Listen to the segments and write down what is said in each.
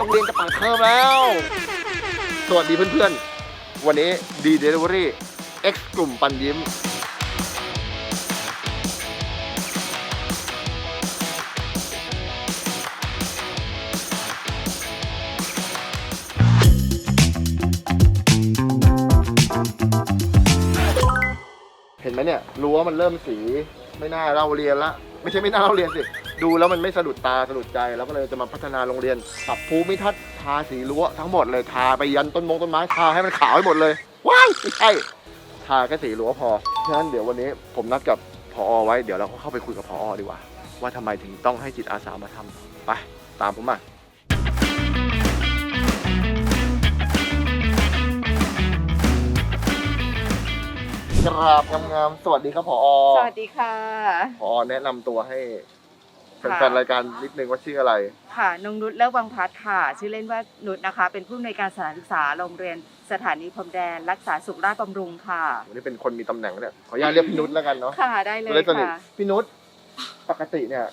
โรงเรียนจะเปิดเทอมแล้ว สวัสดีเพื่อนๆ วันนี้ดีเดลิเวอรี่ X กลุ่มปันยิ้ม เห็นไหมเนี่ย รั้วมันเริ่มสีไม่น่าเล่าเรียนละ ไม่ใช่ไม่น่าเล่าเรียนสิ ดูแล้วมันไม่สะดุดตาสะดุดใจแล้วก็เลยจะมาพัฒนาโรงเรียนปรับภูมิทัศน์ทาสีรั้วทั้งหมดเลยทาไปยันต้นมงต้นไม้ทาให้มันขาวให้หมดเลยว้ายไม่ใช่ทาแค่สีรั้วพอฉะนั้นเดี๋ยววันนี้ผมนัดกับพอไว้เดี๋ยวเราเข้าไปคุยกับพอดีกว่า ว่าทำไมถึงต้องให้จิตอาสามาทำไปตามผมมากราบงามๆสวัสดีครับพอสวัสดีค่ะพอแนะนำตัวให้ แฟค่ะนๆรายการนิดนึงว่าชื่ออะไร ค่ะนงนุชเลิกวังพัฒน์ค่ะ ชื่อเล่นว่านุชนะคะ เป็นผู้อำนวยการสถานศึกษาโรงเรียนสถานีพรมแดน รักษาสุขราชบำรุงค่ะ วันนี้เป็นคนมีตำแหน่งแล้วเนี่ยขออนุญาตเรียกพี่นุชแล้วกันเนาะค่ะได้เลจะได้ยสนิทค่ะ พี่นุชปกติเนี่ย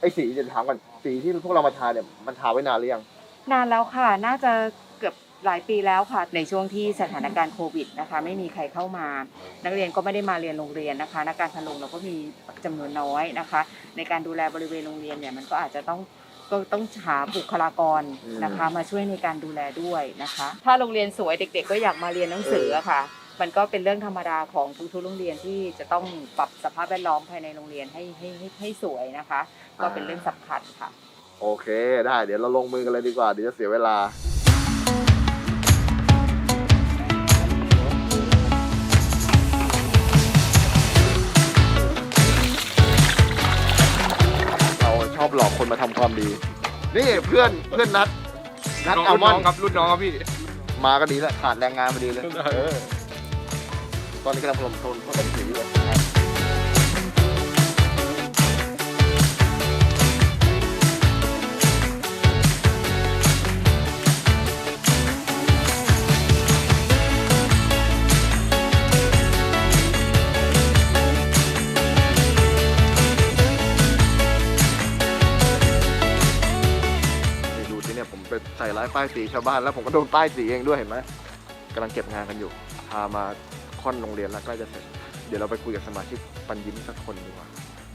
ไอ้สีจะถามก่อนสีที่พวกเรามาทาเนี่ยมันทาไว้นานหรือยัง นานแล้วค่ะ น่าจะเกือบ หลายปีแล้วค่ะในช่วงที่สถานการณ์โควิดนะคะไม่มีใครเข้ามา นักเรียนก็ไม่ได้มาเรียนโรงเรียนนะคะนักการพนลงเราก็มีจำนวนน้อยนะคะ ในการดูแลบริเวณโรงเรียนเนี่ยมันก็อาจจะต้องก็ต้องหาบุคลากรนะคะมาช่วยในการดูแลด้วยนะคะ ถ้าโรงเรียนสวยเด็ก ๆ ก็อยากมาเรียนหนังสืออะค่ะ มันก็เป็นเรื่องธรรมดาของทุกๆโรงเรียนที่จะต้องปรับสภาพแวดล้อมภายในโรงเรียนให้ให้ให้ให้สวยนะคะ ก็เป็นเรื่องสำคัญค่ะ โอเค ได้เดี๋ยวเราลงมือกันเลยดีกว่าเดี๋ยวจะเสียเวลาเรา คนมาทำความดี นี่เพื่อนเพื่อนนัดนัดน้องอัลรุ่นมอน้นองครับรุ่นน้องครับพี่ มาก็ดีแล้วขาดแรงงานพอดีเลยได้เออตอนนี้กำลังผสมโทนผสมสีอยู่ ใส่ร้ายป้ายสีชาวบ้านแล้วผมก็โดนป้ายสีเองด้วยเห็นไหมกำลังเก็บงานกันอยู่ พามาค่อนโรงเรียนแล้วใกล้จะเสร็จ เดี๋ยวเราไปคุยกับสมาชิกปันยิ้มสักคนดีกว่า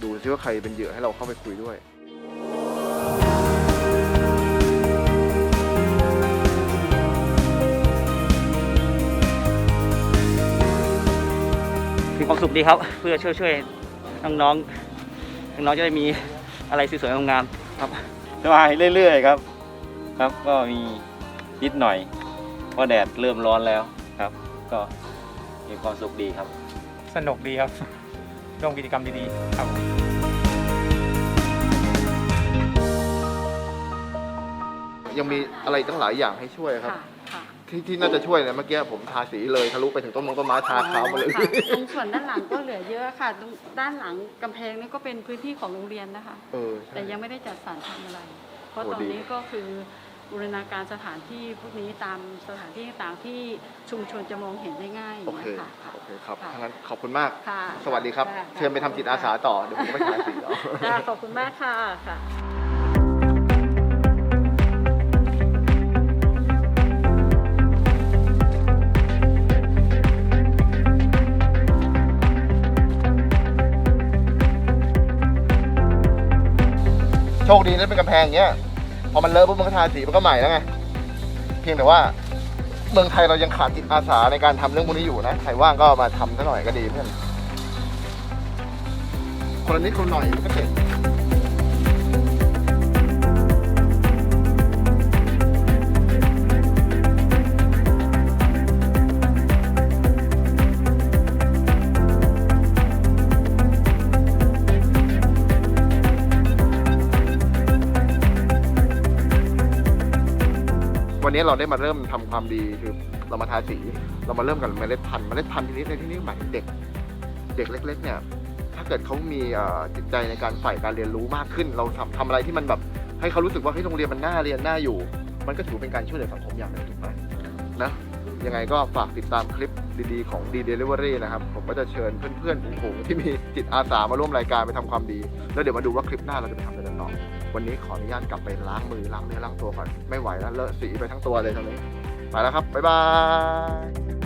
ดูซิว่าใครเป็นเหยื่อให้เราเข้าไปคุยด้วยมีความสุขดีครับ เพื่อช่วยช่วยน้องๆน้องๆจะได้มีอะไรสวยๆงามๆครับ สบายเรื่อยๆครับ ครับก็มีนิดหน่อยเพราะแดดเริ่มร้อนแล้วครับ ก็มีความสุขดีครับ สนุกดีครับร่วมกิจกรรมดีๆครับยังมีอะไรตั้งหลายอย่างให้ช่วยครับที่ที่น่าจะช่วยเนี่ยเมื่อกี้ผมทาสีเลยทะลุไปถึงต้นมงต้นไม้ทาขาวหมาเลย ค่ะตรงส่วนด้านหลังก็เหลือเยอะค่ะตรงด้านหลังกำแพงนี่ก็เป็นพื้นที่ของโรงเรียนนะคะ เออใช่แต่ยังไม่ได้จัดสรรทำอะไร เพราะโอ้ตอนดีนี้ก็คือบูรณาการสถานที่พวกนี้ตามสถานที่ต่างๆที่ชุมชนจะมองเห็นได้ง่ายอโอย่างเคเงี้ยค่ะค่ะโอเคครับค่ะทั้างนั้นขอบคุณมากค่ะสวัสดีครับค่ะเชิญไปทำจิตอาสาต่อ เดี๋ยวผมก็ไปทาสีต่อค่ะขอบคุณมากค่ะค่ะ คดีนะเป็นกำแพงอย่างเงี้ยพอมันเลอะปุ๊บมันก็ทาสีมันก็ใหม่แล้วไงเพียงแต่ว่าเมืองไทยเรายังขาดจิตอาสาในการทำเรื่องพวกนี้อยู่นะใครว่างก็มาทำซะหน่อยก็ดีเพื่อนคนละนิดคนละหน่อยมันก็เสร็จ วันนี้เราได้มาเริ่มทำความดีคือเรามาทาสี เรามาเริ่มกับเมล็ดพันธุ์เมล็ดพันธุ์ที่นี้ในที่นี้หมายถึงเด็ก เด็กเล็ก ๆ เนี่ย ถ้าเกิดเขามีจิตใจในการใฝ่การเรียนรู้มากขึ้น เราทำทำอะไรที่มันแบบให้เขารู้สึกว่าเฮ้ยโรงเรียนมันน่าเรียนน่าอยู่ มันก็ถือเป็นการช่วยเหลือสังคมอย่างหนึ่งถูกไหมนะยังไงก็ฝากติดตามคลิปดีๆ ของ D Delivery นะครับ ผมก็จะเชิญเพื่อนๆฝูงๆที่มีจิตอาสามาร่วมรายการไปทำความดี แล้วเดี๋ยวมาดูว่าคลิปหน้าเราจะไปทำอะไรกันต่อ วันนี้ขออนุญาตกลับไปล้างมือล้างเนื้อล้างตัวก่อน ไม่ไหวแล้วเลอะสีไปทั้งตัวเลยตอนนี้ ไปแล้วครับ บ๊ายบาย